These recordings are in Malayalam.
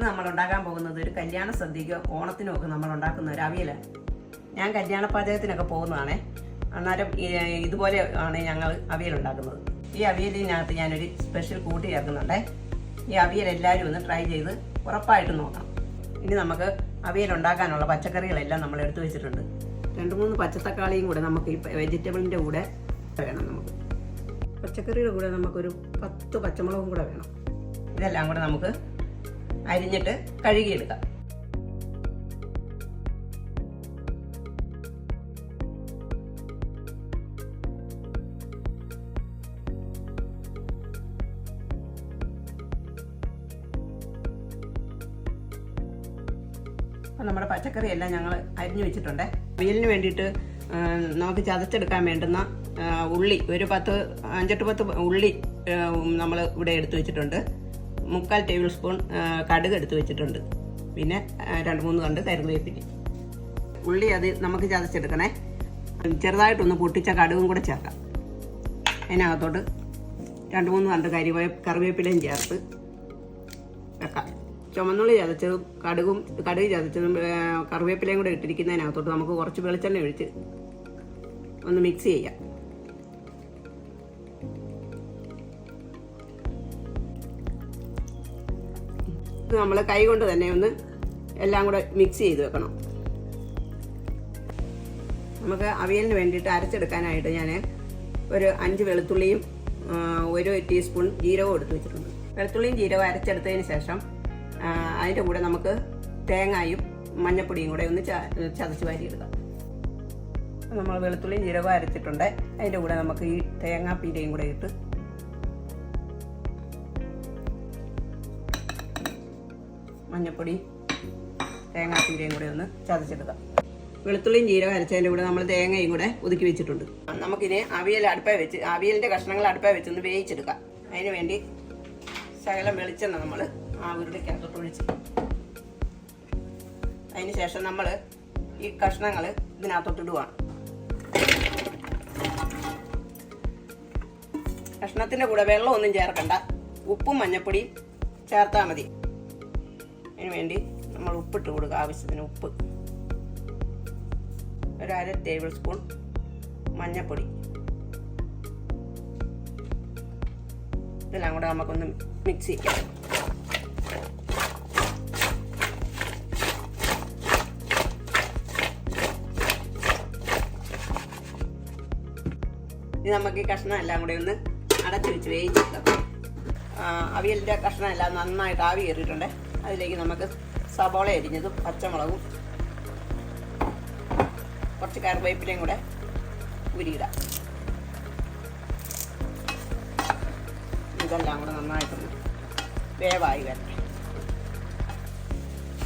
ഇന്ന് നമ്മൾ ഉണ്ടാക്കാൻ പോകുന്നത് ഒരു കല്യാണ സദ്യക്കോ ഓണത്തിനോ ഒക്കെ നമ്മൾ ഉണ്ടാക്കുന്ന ഒരു അവിയലാണ് ഞാൻ കല്യാണ പാചകത്തിനൊക്കെ പോകുന്നതാണേ. അന്നേരം ഇതുപോലെ ആണ് ഞങ്ങൾ അവിയൽ ഉണ്ടാക്കുന്നത്. ഈ അവിയലിനകത്ത് ഞാനൊരു സ്പെഷ്യൽ കൂട്ടി ചേർക്കുന്നുണ്ടേ. ഈ അവിയൽ എല്ലാവരും ഒന്ന് ട്രൈ ചെയ്ത് ഉറപ്പായിട്ട് നോക്കണം. ഇനി നമുക്ക് അവിയൽ ഉണ്ടാക്കാനുള്ള പച്ചക്കറികളെല്ലാം നമ്മൾ എടുത്തു വെച്ചിട്ടുണ്ട്. രണ്ട് മൂന്ന് പച്ചത്തക്കാളിയും കൂടെ നമുക്ക് ഈ വെജിറ്റബിളിന്റെ കൂടെ വേണം നമുക്ക്. പച്ചക്കറിയുടെ കൂടെ നമുക്കൊരു പത്ത് പച്ചമുളകും കൂടെ വേണം. ഇതെല്ലാം കൂടെ നമുക്ക് അരിഞ്ഞിട്ട് കഴുകിയെടുക്കാം. അപ്പം നമ്മുടെ പച്ചക്കറി എല്ലാം ഞങ്ങൾ അരിഞ്ഞു വെച്ചിട്ടുണ്ട്. അവിയലിന് വേണ്ടിയിട്ട് നമുക്ക് ചതച്ചെടുക്കാൻ വേണ്ടുന്ന ഉള്ളി ഒരു പത്ത് അഞ്ചെട്ട് പത്ത് ഉള്ളി നമ്മൾ ഇവിടെ എടുത്തു വെച്ചിട്ടുണ്ട്. മുക്കാൽ ടേബിൾ സ്പൂൺ കടുക് എടുത്ത് വെച്ചിട്ടുണ്ട്. പിന്നെ രണ്ട് മൂന്ന് കണ്ട് കരുവേപ്പിന് ഉള്ളി അത് നമുക്ക് ചതച്ചെടുക്കണേ. ചെറുതായിട്ടൊന്ന് പൊട്ടിച്ച കടുകും കൂടെ ചേർക്കാം. അതിനകത്തോട്ട് രണ്ട് മൂന്ന് കണ്ട് കരിവേ കറിവേപ്പിലയും ചേർത്ത് വെക്കാം. ചുമന്നുള്ളി ചതച്ചതും കടുകും കടുക് ചതച്ചതും കറിവേപ്പിലയും കൂടെ ഇട്ടിരിക്കുന്നതിനകത്തോട്ട് നമുക്ക് കുറച്ച് വെളിച്ചെണ്ണ ഒഴിച്ച് ഒന്ന് മിക്സ് ചെയ്യാം. ഇത് നമ്മൾ കൈ കൊണ്ട് തന്നെ ഒന്ന് എല്ലാം കൂടെ മിക്സ് ചെയ്ത് വെക്കണം. നമുക്ക് അവിയലിന് വേണ്ടിയിട്ട് അരച്ചെടുക്കാനായിട്ട് ഞാൻ ഒരു അഞ്ച് വെളുത്തുള്ളിയും ഒരു ടീസ്പൂൺ ജീരകവും എടുത്ത് വെച്ചിട്ടുണ്ട്. വെളുത്തുള്ളിയും ജീരകവും അരച്ചെടുത്തതിന് ശേഷം അതിന്റെ കൂടെ നമുക്ക് തേങ്ങായും മഞ്ഞപ്പൊടിയും കൂടെ ഒന്ന് ചതച്ച് വാരിയെടുക്കാം. നമ്മൾ വെളുത്തുള്ളിയും ജീരകവും അരച്ചിട്ടുണ്ട്. അതിന്റെ കൂടെ നമുക്ക് ഈ തേങ്ങാപ്പീരയും കൂടെ ഇട്ട് മഞ്ഞപ്പൊടി തേങ്ങാപ്പീരയും കൂടെ ഒന്ന് ചതച്ചെടുക്കാം. വെളുത്തുള്ളിയും ജീരകം അരച്ചതിന്റെ കൂടെ നമ്മൾ തേങ്ങയും കൂടെ ഒതുക്കി വെച്ചിട്ടുണ്ട്. നമുക്കിനി അവിയൽ അടുപ്പേ വെച്ച് അവിയലിന്റെ കഷ്ണങ്ങൾ അടുപ്പേ വെച്ച് ഒന്ന് വേവിച്ചെടുക്കാം. അതിന് വേണ്ടി ശകലം വെളിച്ചെണ്ണ നമ്മൾ ആ ഉരുളിക്കകത്തോട്ട് ഒഴിച്ച്. അതിന് ശേഷം നമ്മൾ ഈ കഷ്ണങ്ങൾ ഇതിനകത്തോട്ട് ഇടുവാണ് കഷ്ണത്തിന്റെ കൂടെ വെള്ളമൊന്നും ചേർക്കണ്ട. ഉപ്പും മഞ്ഞപ്പൊടിയും ചേർത്താൽ മതി. അതിന് വേണ്ടി നമ്മൾ ഉപ്പിട്ട് കൊടുക്കുക ആവശ്യത്തിന് ഉപ്പ്. ഒരു അര ടേബിൾ സ്പൂൺ മഞ്ഞൾപ്പൊടി. ഇതെല്ലാം കൂടെ നമുക്കൊന്ന് മിക്സ് ചെയ്യാം. ഇനി നമുക്ക് ഈ കഷ്ണം എല്ലാം കൂടി ഒന്ന് അടച്ചു വെച്ച് വേവിച്ചെടുക്കാം. അവിയലിന്റെ കഷ്ണം എല്ലാം നന്നായിട്ട് ആവി കയറിയിട്ടുണ്ട് അതിലേക്ക് നമുക്ക് സബോള അരിഞ്ഞതും പച്ചമുളകും കുറച്ച് കറിവേപ്പിലയും കൂടെ ഉരിയിടാം ഇതെല്ലാം കൂടെ നന്നായിട്ടൊന്ന് വേവായി വരട്ടെ.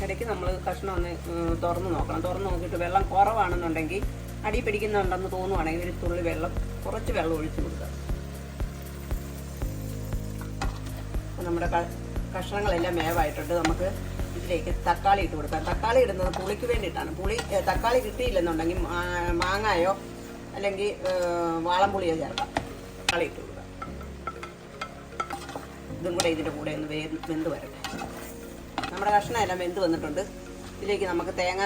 ഇടയ്ക്ക് നമ്മൾ കഷ്ണം ഒന്ന് തുറന്ന് നോക്കണം. തുറന്ന് നോക്കിയിട്ട് വെള്ളം കുറവാണെന്നുണ്ടെങ്കിൽ അടി പിടിക്കുന്നുണ്ടെന്ന് തോന്നുവാണെങ്കിൽ ഒരു തുള്ളി വെള്ളം കുറച്ച് വെള്ളം ഒഴിച്ചു കൊടുക്കുക. നമ്മുടെ കഷ്ണങ്ങളെല്ലാം മേവായിട്ടുണ്ട്. നമുക്ക് ഇതിലേക്ക് തക്കാളി ഇട്ട് കൊടുക്കാം. തക്കാളി ഇടുന്നത് പുളിക്ക് വേണ്ടിയിട്ടാണ്. പുളി തക്കാളി കിട്ടിയില്ലെന്നുണ്ടെങ്കിൽ മാങ്ങായോ അല്ലെങ്കിൽ വാളംപുളിയോ ചേർക്കാം. തക്കാളി ഇട്ട് കൊടുക്കാം. ഇതും കൂടെ ഇതിന്റെ കൂടെ ഒന്ന് വെന്ത് വരട്ടെ. നമ്മുടെ കഷ്ണം എല്ലാം വെന്ത് വന്നിട്ടുണ്ട്. ഇതിലേക്ക് നമുക്ക് തേങ്ങ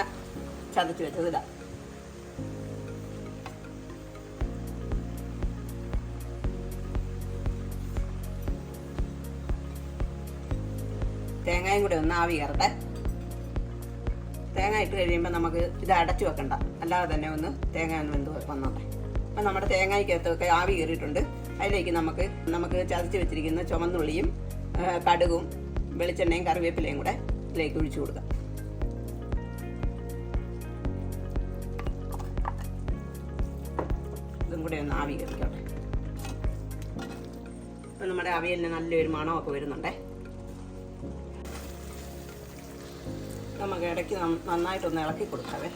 ചതച്ച് വെച്ചത് ഇടാം തേങ്ങയും കൂടെ ഒന്ന് ആവി കയറട്ടെ. തേങ്ങ ഇട്ട് കഴിയുമ്പോൾ നമുക്ക് ഇത് അടച്ചു വെക്കണ്ട. അല്ലാതെ തന്നെ ഒന്ന് തേങ്ങ ഒന്ന് വെന്ത് വന്നോട്ടെ. അപ്പം നമ്മുടെ തേങ്ങയ്ക്കകത്തൊക്കെ ആവി കയറിയിട്ടുണ്ട്. അതിലേക്ക് നമുക്ക് നമുക്ക് ചതച്ച് വെച്ചിരിക്കുന്ന ചുമന്നുള്ളിയും കടുകും വെളിച്ചെണ്ണയും കറിവേപ്പിലയും കൂടെ ഇതിലേക്ക് ഒഴിച്ചു കൊടുക്കാം. ഇതും കൂടെ ഒന്ന് ആവി കയറിക്കോട്ടെ. നമ്മുടെ അവിയലിന് നല്ലൊരു മണമൊക്കെ വരുന്നുണ്ടേ. നമുക്ക് ഇടയ്ക്ക് നന്നായിട്ടൊന്ന് ഇളക്കി കൊടുക്കാവേ.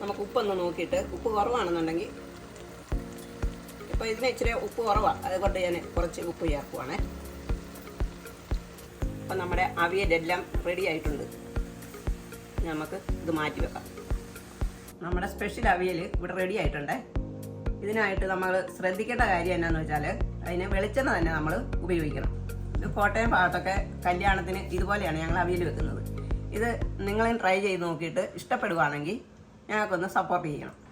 നമുക്ക് ഉപ്പൊന്ന് നോക്കിയിട്ട് ഉപ്പ് കുറവാണെന്നുണ്ടെങ്കിൽ ഇപ്പോൾ ഇതിന് ഇച്ചിരി ഉപ്പ് കുറവാണ് അതുകൊണ്ട് ഞാൻ കുറച്ച് ഉപ്പ് ചേർക്കുവാണേ. അപ്പം നമ്മുടെ അവിയലെല്ലാം റെഡി ആയിട്ടുണ്ട്. നമുക്ക് ഇത് മാറ്റി വെക്കാം. നമ്മുടെ സ്പെഷ്യൽ അവിയൽ ഇവിടെ റെഡി ആയിട്ടുണ്ട്. ഇതിനായിട്ട് നമ്മൾ ശ്രദ്ധിക്കേണ്ട കാര്യം എന്നാന്ന് വെച്ചാൽ അതിന് വെളിച്ചെണ്ണ തന്നെ നമ്മൾ ഉപയോഗിക്കണം. കോട്ടയം ഭാഗത്തൊക്കെ കല്യാണത്തിന് ഇതുപോലെയാണ് ഞങ്ങൾ അവിയൽ വെക്കുന്നത്. ഇത് നിങ്ങളും ട്രൈ ചെയ്ത് നോക്കിയിട്ട് ഇഷ്ടപ്പെടുവാണെങ്കിൽ ഞങ്ങൾക്കൊന്ന് സപ്പോർട്ട് ചെയ്യണം.